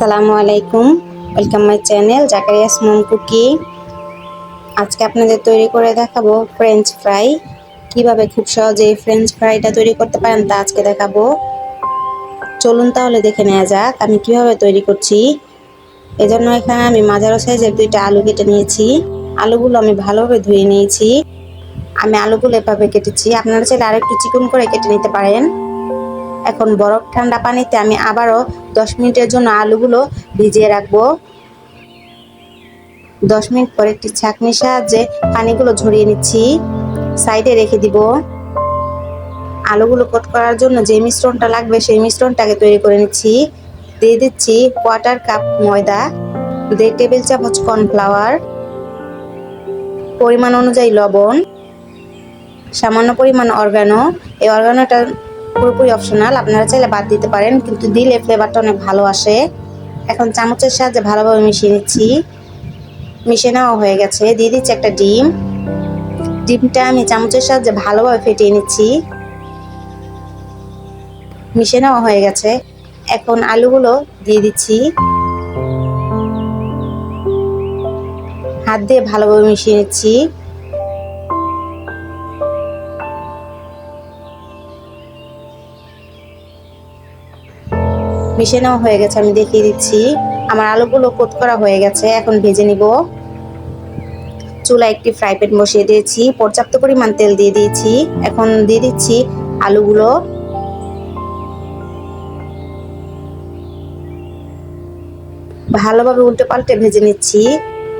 আসসালামু আলাইকুম। Welcome my channel Zakaria's mom cookie আজকে আপনাদের তৈরি করে দেখাবো ফ্রেঞ্চ ফ্রাই কীভাবে খুব সহজে ফ্রেঞ্চ ফ্রাইটা তৈরি করতে পারেন তা আজকে দেখাবো। চলুন তাহলে দেখে নেওয়া যাক আমি কীভাবে তৈরি করছি। এজন্য এখানে আমি মাঝারো সাইজের দুইটা আলু কেটে নিয়েছি। আলুগুলো আমি ভালোভাবে ধুয়ে নিয়েছি। আমি আলুগুলো এভাবে কেটেছি। আপনারা চাইলে আরেকটু চিকন করে কেটে নিতে পারেন। এখন বরফ ঠান্ডা পানিতে আমি আবারও দশ মিনিটের জন্য আলুগুলো ভিজিয়ে রাখব। দশ মিনিট পর একটি ছাঁকনির সাহায্যে পানিগুলো ঝরিয়ে নিচ্ছি। সাইডে রেখে দিব। আলুগুলো কট করার জন্য যে মিশ্রণটা লাগবে সেই মিশ্রণটাকে তৈরি করে নিচ্ছি। দিয়ে দিচ্ছি কোয়ার্টার কাপ ময়দা, দেড় টেবিল চামচ কর্নফ্লাওয়ার, পরিমাণ অনুযায়ী লবণ, সামান্য পরিমাণ অর্গানো। এই অর্গানোটা পুরোপুরি অপশনাল আপনারা চাইলে বাদ দিতে পারেন, কিন্তু দিলে ফ্লেভারটা অনেক ভালো আসে। এখন চামচের সাহায্যে ভালোভাবে মিশিয়ে নিচ্ছি। মিশে নেওয়া হয়ে গেছে। দিয়ে দিচ্ছি একটা ডিম। ডিমটা আমি চামচের সাহায্যে ভালোভাবে ফেটিয়ে নিচ্ছি। মিশে নেওয়া হয়ে গেছে। এখন আলুগুলো দিয়ে দিচ্ছি। হাত দিয়ে ভালোভাবে মিশিয়ে নিচ্ছি। মিশে নেওয়া হয়ে গেছে, আমি দেখিয়ে দিচ্ছি। আমার আলুগুলো কোট করা হয়ে গেছে, এখন ভেজে নিব। চুলা একটি ফ্রাই প্যান বসিয়ে দিয়েছি, পর্যাপ্ত পরিমাণ তেল দিয়ে দিয়েছি। এখন দিয়ে দিচ্ছি আলুগুলো। ভালোভাবে উল্টে পাল্টে ভেজে নিচ্ছি।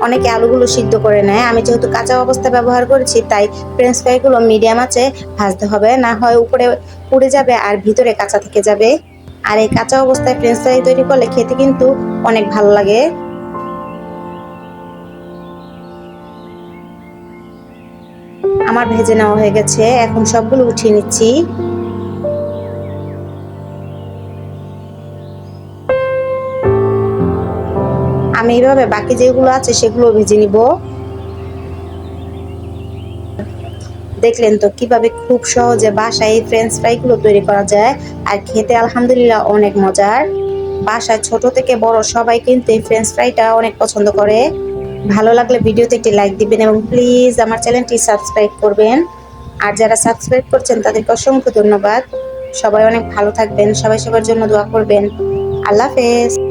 অনেকে আলুগুলো সিদ্ধ করে নেয়। আমি যেহেতু কাঁচা অবস্থা ব্যবহার করেছি, তাই ফ্রেঞ্চ ফ্রাইগুলো মিডিয়াম আছে, ভাজতে হবে। না হয় উপরে পুড়ে যাবে আর ভিতরে কাঁচা থেকে যাবে। আর এই কাঁচা অবস্থায় ফ্রেঞ্চ ফ্রাই তৈরি করলে খেতে কিন্তু অনেক ভালো লাগে। আমার ভেজে নেওয়া হয়ে গেছে, এখন সবগুলো উঠিয়ে নিচ্ছি। আমি এইভাবে বাকি যেগুলো আছে সেগুলো ভেজে নিব। দেখলেন তো কীভাবে খুব সহজে বাসায় এই ফ্রেঞ্চ ফ্রাইগুলো তৈরি করা যায়। আর খেতে আলহামদুলিল্লাহ অনেক মজার। বাসায় ছোট থেকে বড় সবাই কিন্তু এই ফ্রেঞ্চ ফ্রাইটা অনেক পছন্দ করে। ভালো লাগলে ভিডিওতে একটি লাইক দিবেন এবং প্লিজ আমার চ্যানেলটি সাবস্ক্রাইব করবেন। আর যারা সাবস্ক্রাইব করছেন, তাদেরকে অসংখ্য ধন্যবাদ। সবাই অনেক ভালো থাকবেন, সবাই সবার জন্য দোয়া করবেন। আল্লাহ হাফেজ।